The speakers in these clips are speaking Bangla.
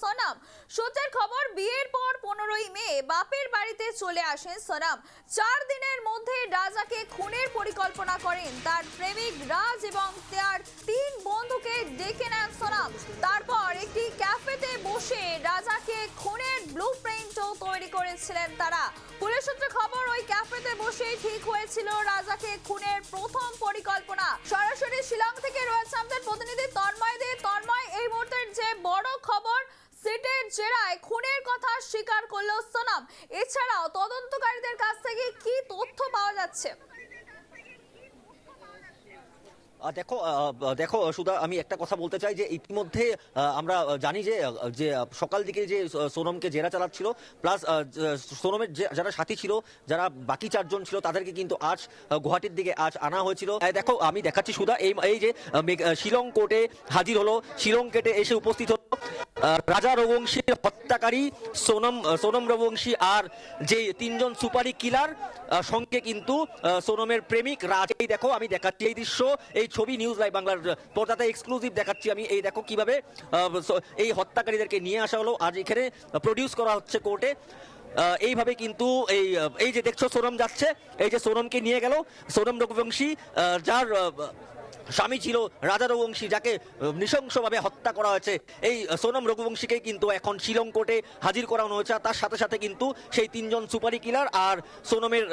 সোনাম। সূত্রের খবর, বিয়ের পর পনেরোই মে বাপের বাড়িতে চলে আসেন সোনাম। চার দিনের মধ্যে রাজাকে খুনের পরিকল্পনা করেন। তার প্রেমিক রাজ এবং তার তিন বন্ধুকে ডেকে নেন সোনাম। তারপর একটি ক্যাফেতে বসে রাজাকে খুনের ব্লু প্রিন্টও তৈরি করেছিলেন তারা। পুলিশ সূত্রে খবর, ওই ক্যাফেতে বসেই ঠিক হয়েছিল রাজাকে খুনের প্রথম পরিকল্পনা। জেরায় খুনের কথা স্বীকার করল সোনাম। এছাড়াও তদন্তকারীদের কাছ থেকে কি তথ্য পাওয়া যাচ্ছে? দেখো দেখো আমি একটা কথা বলতে চাই যে ইতিমধ্যে আমরা জানি যে যে সকাল দিকে যে সোনমকে জেরা চালাচ্ছিল প্লাস সোনমের যে- যারা সাথী ছিল যারা বাকি চারজন ছিল তাদেরকে কিন্তু আজ আহ, গুয়াহাটির দিকে আজ আনা হয়েছিল। দেখো আমি দেখাচ্ছি সুধা এই এই যে শিলং কোর্টে হাজির হলো শিলং কেটে এসে উপস্থিত রাজা রঘুবংশীর হত্যাকারী সোনম সোনম রঘুবংশী আর যে তিনজন সুপারি কিলার সঙ্গে কিন্তু সোনমের প্রেমিক রাজ। এই দেখো, আমি দেখাচ্ছি এই দৃশ্য। এই ছবি নিউজ লাইভ বাংলার পর্দাতে এক্সক্লুসিভ দেখাচ্ছি আমি। এই দেখো কীভাবে এই হত্যাকারীদেরকে নিয়ে আসা হলো। আজ এখানে প্রডিউস করা হচ্ছে কোর্টে এইভাবে কিন্তু এই এই যে দেখছ, সোনম যাচ্ছে। এই যে সোনমকে নিয়ে গেল। সোনম রঘুবংশী যার স্বামী ছিল রাজা রঘুবংশী, যাকে নৃশংসভাবে হত্যা করা হয়েছে। এই সোনম রঘুবংশীকে কিন্তু এখন শিলং কোর্টে হাজির করানো হয়েছে তার সাথে সাথে কিন্তু সেই তিনজন সুপারি কিলার আর সোনমের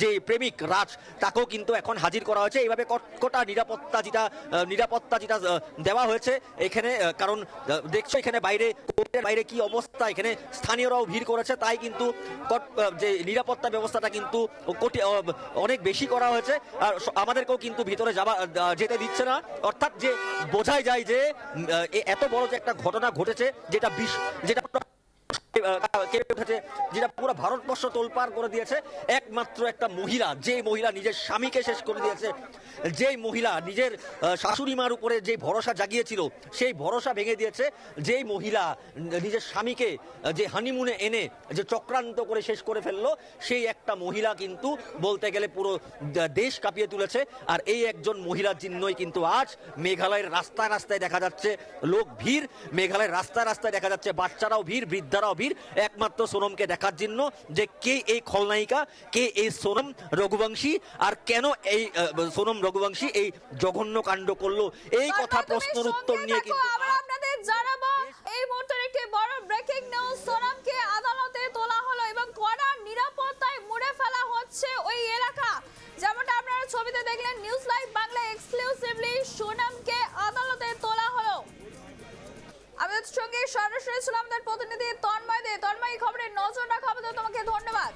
যে প্রেমিক রাজ, তাকেও কিন্তু এখন হাজির করা হয়েছে। এইভাবে কটকটা নিরাপত্তা যেটা নিরাপত্তা যেটা দেওয়া হয়েছে এখানে কারণ দেখছ এখানে বাইরে, কোর্টের বাইরে কি অবস্থা, এখানে স্থানীয়রাও ভিড় করেছে, তাই কিন্তু যে নিরাপত্তা ব্যবস্থাটা কিন্তু অনেক বেশি করা হয়েছে। আর আমাদেরকেও কিন্তু ভিতরে যাওয়া যেতে দিচ্ছে না। অর্থাৎ যে বোঝাই যায় যে এত বড় যে একটা ঘটনা ঘটেছে, যেটা বিশ যেটা কেঁপে উঠেছে, যেটা পুরো ভারতবর্ষ তোলপাড় করে দিয়েছে। একমাত্র একটা মহিলা যে মহিলা নিজের স্বামীকে শেষ করে দিয়েছে, যেই মহিলা নিজের শাশুড়ি মার উপরে যে ভরসা জাগিয়েছিল, সেই ভরসা ভেঙে দিয়েছে, যেই মহিলা নিজের স্বামীকে যে হানিমুনে এনে, যে চক্রান্ত করে শেষ করে ফেলল, সেই একটা মহিলা কিন্তু বলতে গেলে পুরো দেশ কাঁপিয়ে তুলেছে। আর এই একজন মহিলার চিহ্নই কিন্তু আজ মেঘালয়ের রাস্তায় রাস্তায় দেখা যাচ্ছে, লোক ভিড়, মেঘালয়ের রাস্তায় রাস্তায় দেখা যাচ্ছে, বাচ্চারাও ভিড়, বৃদ্ধারাও ভিড়। একমাত্র সোনমকে দেখার জন্য যে কে এই খলনায়িকা কে এই সোনম রঘুবংশী আর কেন এই সোনম রঘুবংশী এই জঘন্য কাণ্ড করল? এই কথা প্রশ্নের উত্তর নিয়ে কিন্তু আপনাদের জানাব এই মুহূর্তের একটি বড় ব্রেকিং নিউজ সোনামকে আদালতে তোলা হলো এবং কড়া নিরাপত্তায় মুড়ে ফেলা হচ্ছে ওই এলাকা। যেমনটা আপনারা ছবিতে দেখলেন নিউজ লাইভ বাংলা এক্সক্লুসিভলি সোনামকে আমাদের সঙ্গে সরাসরি ছিলাম তার প্রতিনিধি তন্ময় দে। তন্ময় খবরে নজর রাখা হবে তোমাকে। ধন্যবাদ।